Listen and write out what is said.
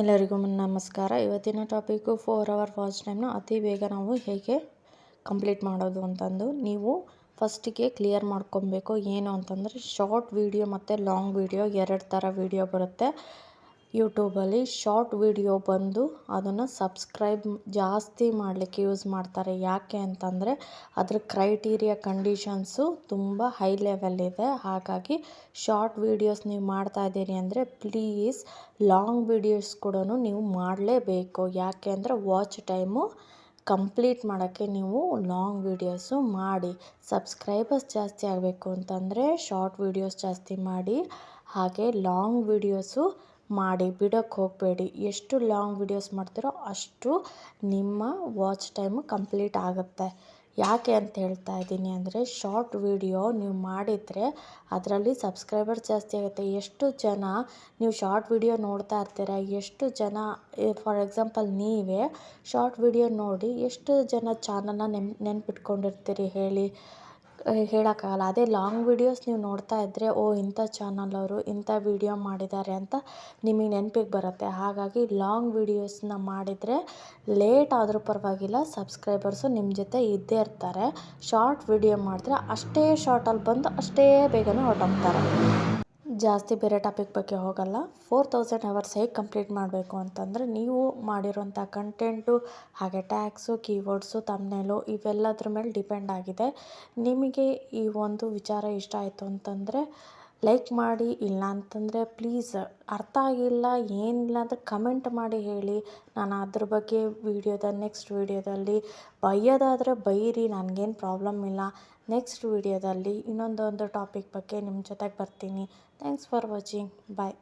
ಎಲ್ಲರಿಗೂ ನಮಸ್ಕಾರ. ಇವತ್ತಿನ ಟಾಪಿಕ್ಕು ಫೋರ್ ಅವರ್ ವಾಚ್ ಟೈಮ್ನ ಅತಿ ಬೇಗ ನಾವು ಹೇಗೆ ಕಂಪ್ಲೀಟ್ ಮಾಡೋದು ಅಂತಂದು ನೀವು ಫಸ್ಟಿಗೆ ಕ್ಲಿಯರ್ ಮಾಡ್ಕೊಬೇಕು. ಏನು ಅಂತಂದರೆ ಶಾರ್ಟ್ ವೀಡಿಯೋ ಮತ್ತು ಲಾಂಗ್ ವೀಡಿಯೋ ಎರಡು ಥರ ವೀಡಿಯೋ ಬರುತ್ತೆ. ಯೂಟ್ಯೂಬಲ್ಲಿ ಶಾರ್ಟ್ ವಿಡಿಯೋ ಬಂದು ಅದನ್ನು ಸಬ್ಸ್ಕ್ರೈಬ್ ಜಾಸ್ತಿ ಮಾಡಲಿಕ್ಕೆ ಯೂಸ್ ಮಾಡ್ತಾರೆ. ಯಾಕೆ ಅಂತಂದರೆ ಅದ್ರ ಕ್ರೈಟೀರಿಯಾ ಕಂಡೀಷನ್ಸು ತುಂಬ ಹೈ ಲೆವೆಲ್ ಇದೆ. ಹಾಗಾಗಿ ಶಾರ್ಟ್ ವೀಡಿಯೋಸ್ ನೀವು ಮಾಡ್ತಾ ಇದ್ದೀರಿ ಅಂದರೆ ಪ್ಲೀಸ್ ಲಾಂಗ್ ವೀಡಿಯೋಸ್ ಕೂಡ ನೀವು ಮಾಡಲೇಬೇಕು. ಯಾಕೆ ಅಂದರೆ ವಾಚ್ ಟೈಮು ಕಂಪ್ಲೀಟ್ ಮಾಡೋಕ್ಕೆ ನೀವು ಲಾಂಗ್ ವೀಡಿಯೋಸು ಮಾಡಿ. ಸಬ್ಸ್ಕ್ರೈಬರ್ಸ್ ಜಾಸ್ತಿ ಆಗಬೇಕು ಅಂತಂದರೆ ಶಾರ್ಟ್ ವೀಡಿಯೋಸ್ ಜಾಸ್ತಿ ಮಾಡಿ. ಹಾಗೆ ಲಾಂಗ್ ವೀಡಿಯೋಸು ಮಾಡಿ ಬಿಡೋಕ್ಕೆ ಹೋಗಬೇಡಿ. ಎಷ್ಟು ಲಾಂಗ್ ವೀಡಿಯೋಸ್ ಮಾಡ್ತೀರೋ ಅಷ್ಟು ನಿಮ್ಮ ವಾಚ್ ಟೈಮು ಕಂಪ್ಲೀಟ್ ಆಗುತ್ತೆ. ಯಾಕೆ ಅಂತ ಹೇಳ್ತಾ ಇದ್ದೀನಿ ಅಂದರೆ ಶಾರ್ಟ್ ವೀಡಿಯೋ ನೀವು ಮಾಡಿದರೆ ಅದರಲ್ಲಿ ಸಬ್ಸ್ಕ್ರೈಬರ್ ಜಾಸ್ತಿ ಆಗುತ್ತೆ. ಎಷ್ಟು ಜನ ನೀವು ಶಾರ್ಟ್ ವೀಡಿಯೋ ನೋಡ್ತಾ ಇರ್ತೀರ? ಎಷ್ಟು ಜನ ಫಾರ್ ಎಕ್ಸಾಂಪಲ್ ನೀವೇ ಶಾರ್ಟ್ ವೀಡಿಯೋ ನೋಡಿ ಎಷ್ಟು ಜನ ಚಾನಲ್ನ ನೆನ್, ನೆನ್ಪಿಟ್ಕೊಂಡಿರ್ತೀರಿ ಹೇಳಿ. ಹೇಳೋಕ್ಕಾಗಲ್ಲ. ಅದೇ ಲಾಂಗ್ ವೀಡಿಯೋಸ್ ನೀವು ನೋಡ್ತಾ ಇದ್ದರೆ ಓ, ಇಂಥ ಚಾನಲ್ ಅವರು, ಇಂಥ ವೀಡಿಯೋ ಮಾಡಿದ್ದಾರೆ ಅಂತ ನಿಮಗೆ ನೆನಪಿಗೆ ಬರುತ್ತೆ. ಹಾಗಾಗಿ ಲಾಂಗ್ ವೀಡಿಯೋಸ್ನ ಮಾಡಿದರೆ ಲೇಟ್ ಆದರೂ ಪರವಾಗಿಲ್ಲ ಸಬ್ಸ್ಕ್ರೈಬರ್ಸು ನಿಮ್ಮ ಜೊತೆ ಇದ್ದೇ ಇರ್ತಾರೆ. ಶಾರ್ಟ್ ವೀಡಿಯೋ ಮಾಡಿದ್ರೆ ಅಷ್ಟೇ ಶಾರ್ಟಲ್ಲಿ ಬಂದು ಅಷ್ಟೇ ಬೇಗನೆ ಹೊರಟೋಗ್ತಾರೆ. ಜಾಸ್ತಿ ಬೇರೆ ಟಾಪಿಕ್ ಬಗ್ಗೆ ಹೋಗಲ್ಲ. ಫೋರ್ ತೌಸಂಡ್ ಅವರ್ಸ್ ಹೇಗೆ ಕಂಪ್ಲೀಟ್ ಮಾಡಬೇಕು ಅಂತಂದರೆ ನೀವು ಮಾಡಿರೋಂಥ ಕಂಟೆಂಟು ಹಾಗೆ ಟ್ಯಾಕ್ಸು ಕೀವರ್ಡ್ಸು ತಮ್ನೆಲು ಇವೆಲ್ಲದ್ರ ಮೇಲೆ ಡಿಪೆಂಡ್ ಆಗಿದೆ. ನಿಮಗೆ ಈ ಒಂದು ವಿಚಾರ ಇಷ್ಟ ಆಯಿತು ಅಂತಂದರೆ ಲೈಕ್ ಮಾಡಿ ಇಲ್ಲ ಅಂತಂದರೆ ಪ್ಲೀಸ್ ಅರ್ಥ ಆಗಿಲ್ಲ, ಏನಿಲ್ಲ ಅಂದರೆ ಕಮೆಂಟ್ ಮಾಡಿ ಹೇಳಿ. ನಾನು ಅದ್ರ ಬಗ್ಗೆ ವೀಡಿಯೋದ, ನೆಕ್ಸ್ಟ್ ವೀಡಿಯೋದಲ್ಲಿ ಬೈಯೋದಾದರೆ ಬೈರಿ ನನಗೇನು ಪ್ರಾಬ್ಲಮ್ ಇಲ್ಲ. ನೆಕ್ಸ್ಟ್ ವೀಡಿಯೋದಲ್ಲಿ ಇನ್ನೊಂದೊಂದು ಟಾಪಿಕ್ ಬಗ್ಗೆ ನಿಮ್ಮ ಜೊತೆಗೆ ಬರ್ತೀನಿ. Thanks for watching. ಬಾಯ್.